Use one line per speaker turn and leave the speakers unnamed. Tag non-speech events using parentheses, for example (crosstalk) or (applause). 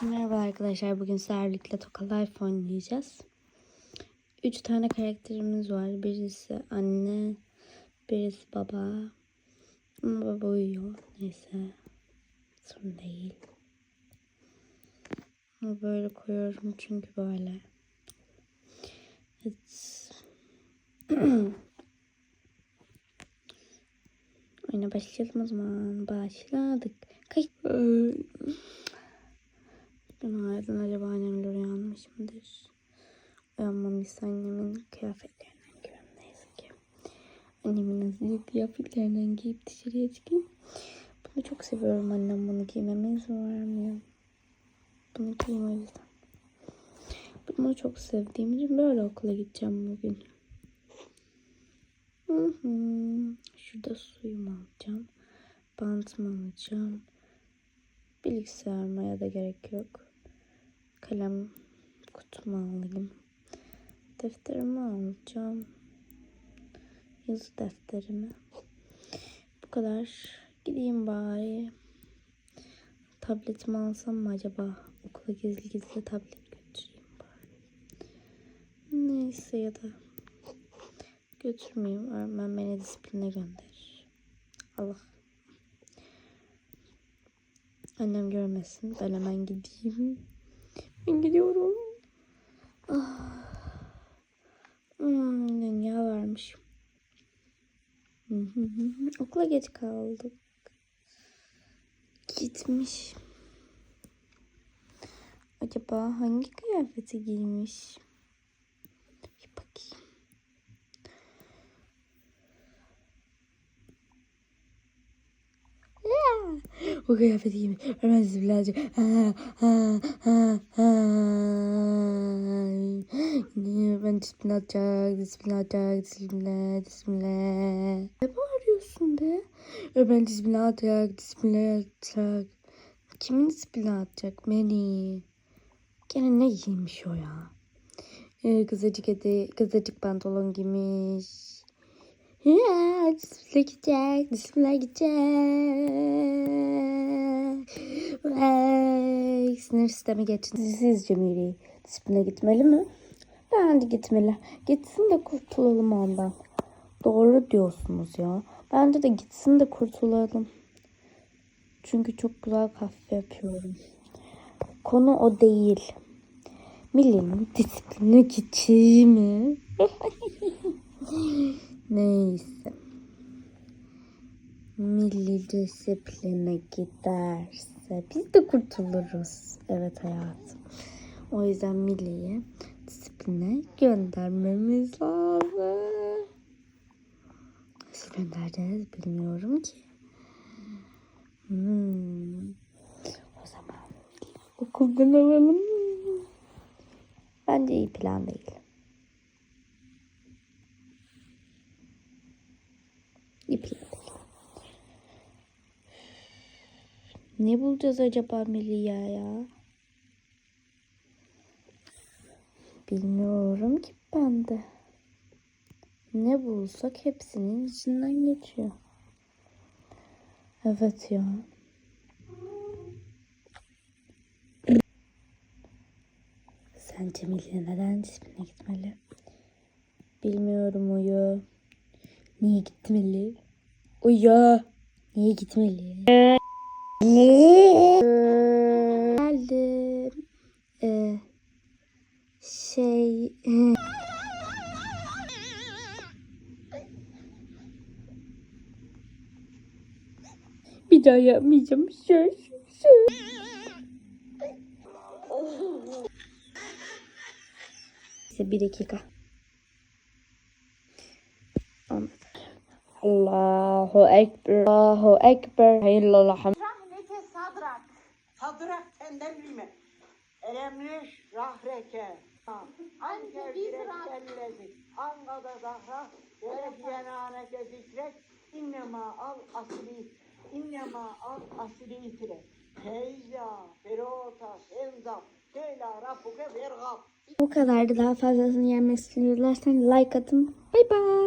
Merhaba arkadaşlar. Bugün Serlik'le Toka Life oynayacağız. Üç tane karakterimiz var. Birisi anne, birisi baba. Ama baba uyuyor. Neyse. Sorun değil. Bunu böyle koyuyorum çünkü böyle. Evet. (clears throat) Oyuna başlayalım o zaman. Başladık. Kay. Günaydın. Acaba annemle uyanmış mıdır? Uyanmamışsa annemin kıyafetlerinden giyiyorum. Neyse ki. Annemin hazır kıyafetlerinden giyip dışarıya çıkayım. Bunu çok seviyorum. Annem bunu giymeme izin vermiyor. Bunu giyeyim o yüzden. Bunu çok sevdiğim için böyle okula gideceğim bugün. Hı hı. Şurada suyumu alacağım. Bantımı alacağım. Bilgisayar almaya da gerek yok. Kalem kutumu alayım. Defterimi alacağım. Yazı defterimi. Bu kadar. Gideyim bari. Tabletimi alsam mı acaba? Okula gizli gizli tablet götüreyim bari. Neyse ya da götürmeyeyim. Öğretmen beni disipline gönder. Allah. Annem görmesin. Ben hemen gideyim. Ben gidiyorum. Ah. Hmm, dünya varmış. Hı. Okula geç kaldık. Gitmiş. Acaba hangi kıyafeti giymiş? Bir bakayım. O kıyafeti. Hemen sizi birazcık. Ben disipline atacak, disipline atacak, disipline, disipline. Ne bağırıyorsun be? Ben disipline atacak, disipline atacak. Kimin disipline atacak? Beni. Gene ne giymiş o ya? Ee, kızacık eti, kızacık pantolon giymiş. Ya, disipline gidecek, disipline gidecek. Vay, sinir sistemi geçti. Sizce Miri disipline gitmeli mi? Bence gitmeli. Gitsin de kurtulalım ondan. Doğru diyorsunuz ya. Bence de gitsin de kurtulalım. Çünkü çok güzel kahve yapıyorum. Konu o değil. Milli'nin disipline gideceği mi? (laughs) Neyse. Milli disipline giderse biz de kurtuluruz. Evet hayatım. O yüzden Milli'yi disipline göndermemiz lazım. Nasıl göndereceğiz bilmiyorum ki. Hmm. O zaman okuldan alalım. Bence iyi plan değil. İyi plan değil. Ne bulacağız acaba Melia ya? Bilmiyorum ki ben de. Ne bulsak hepsinin içinden geçiyor. Evet ya. Sence Melia neden disipline gitmeli? Bilmiyorum Uyu. Niye gitmeli? Uyu. Niye gitmeli? Geldim. Ee, şey... (laughs) Bir daha yapmayacağım. Şöyle, şöyle. Neyse bir dakika. Allahu Ekber. Allahu Ekber. Hayırlı hamd.
Senden bilme. Elemli rahreke.
Anke bizrak.
Kellezi. Angada zahra. Ve yenaneke zikrek. İnnema al asli. İnnema al asli itire. Feyza, ferota, fevza. Feyla rabbuke vergab.
Bu kadardı. Daha fazlasını yenmesini dilersen like atın. Bay bay.